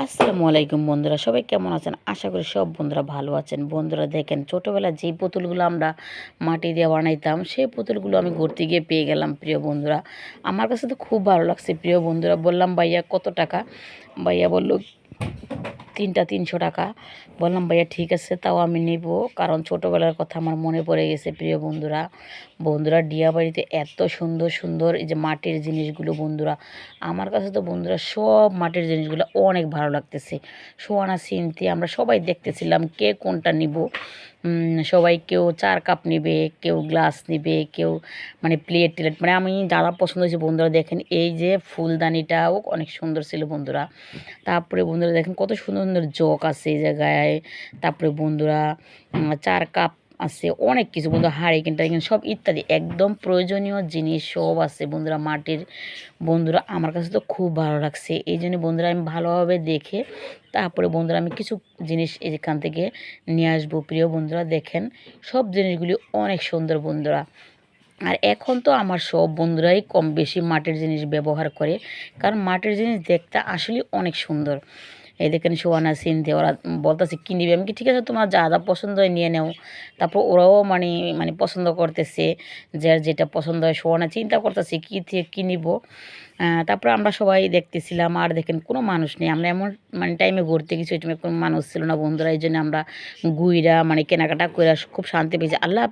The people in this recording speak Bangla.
আসসালামু আলাইকুম বন্ধুরা, সবাই কেমন আছেন? আশা করি সব বন্ধুরা ভালো আছেন। বন্ধুরা দেখেন, ছোটোবেলা যেই পুতুলগুলো আমরা মাটি দিয়ে বানাইতাম, সেই পুতুলগুলো আমি ঘুরতে গিয়ে পেয়ে গেলাম, প্রিয় বন্ধুরা। আমার কাছে তো খুব ভালো লাগছে, প্রিয় বন্ধুরা। বললাম, ভাইয়া, কত টাকা? ভাইয়া বলল তিনটা তিনশো টাকা। বললাম, ভাইয়া, ঠিক আছে, তাও আমি নেব। কারণ ছোটোবেলার কথা আমার মনে পড়ে গেছে, প্রিয় বন্ধুরা। বন্ধুরা, ডিয়া বাড়িতে এত সুন্দর সুন্দর এই যে মাটির জিনিসগুলো, বন্ধুরা। আমার কাছে তো, বন্ধুরা, সব মাটির জিনিসগুলো অনেক ভালো লাগতেছে। সোয়ানা সিনতি আমরা সবাই দেখতেছিলাম কে কোনটা নিব। সবাই কেউ চার কাপ নেবে, কেউ গ্লাস নেবে, কেউ মানে প্লেট, টেলেট। মানে আমি যারা পছন্দ হয়েছে, বন্ধুরা, দেখেন এই যে ফুলদানিটাও অনেক সুন্দর ছিল, বন্ধুরা। তারপরে, বন্ধুরা, দেখেন কত সুন্দর সুন্দর জগ আছে এই জায়গায়। তারপরে বন্ধুরা চার কাপ আছে, অনেক কিছু বন্ধুরা হারিকেন, টারিকেন, সব ইত্যাদি। একদম প্রয়োজনীয় জিনিস সব আছে বন্ধুরা, মাটির। বন্ধুরা, আমার কাছে তো খুব ভালো লাগছে। এই জন্য বন্ধুরা, আমি ভালোভাবে দেখে, তারপরে বন্ধুরা, আমি কিছু জিনিস এখান থেকে নিয়ে আসব। প্রিয় বন্ধুরা, দেখেন, সব জিনিসগুলি অনেক সুন্দর বন্ধুরা। আর এখন তো আমার সব বন্ধুরাই কম বেশি মাটির জিনিস ব্যবহার করে, কারণ মাটির জিনিস দেখতে আসলে অনেক সুন্দর। এই দেখেন সোয়ানা সিনতে ওরা বলতেছে, কি নিবে? আমি কি ঠিক আছে, তোমার যা যা পছন্দ হয় নিয়ে নেও। তারপর ওরাও মানে মানে পছন্দ করতেছে যার যেটা পছন্দ হয়, সোয়ানা চিন্তা করতেছে, কী থেকে কী নিব? তারপর আমরা সবাই দেখতেছিলাম, আর দেখেন কোনো মানুষ নেই। আমরা এমন মানে টাইমে ঘুরতে গেছি, ওই টাইমে কোনো মানুষ ছিল না, বন্ধুরা, এই জন্য আমরা গুইরা মানে কেনাকাটা করে খুব শান্তি পেয়েছি। আল্লাহ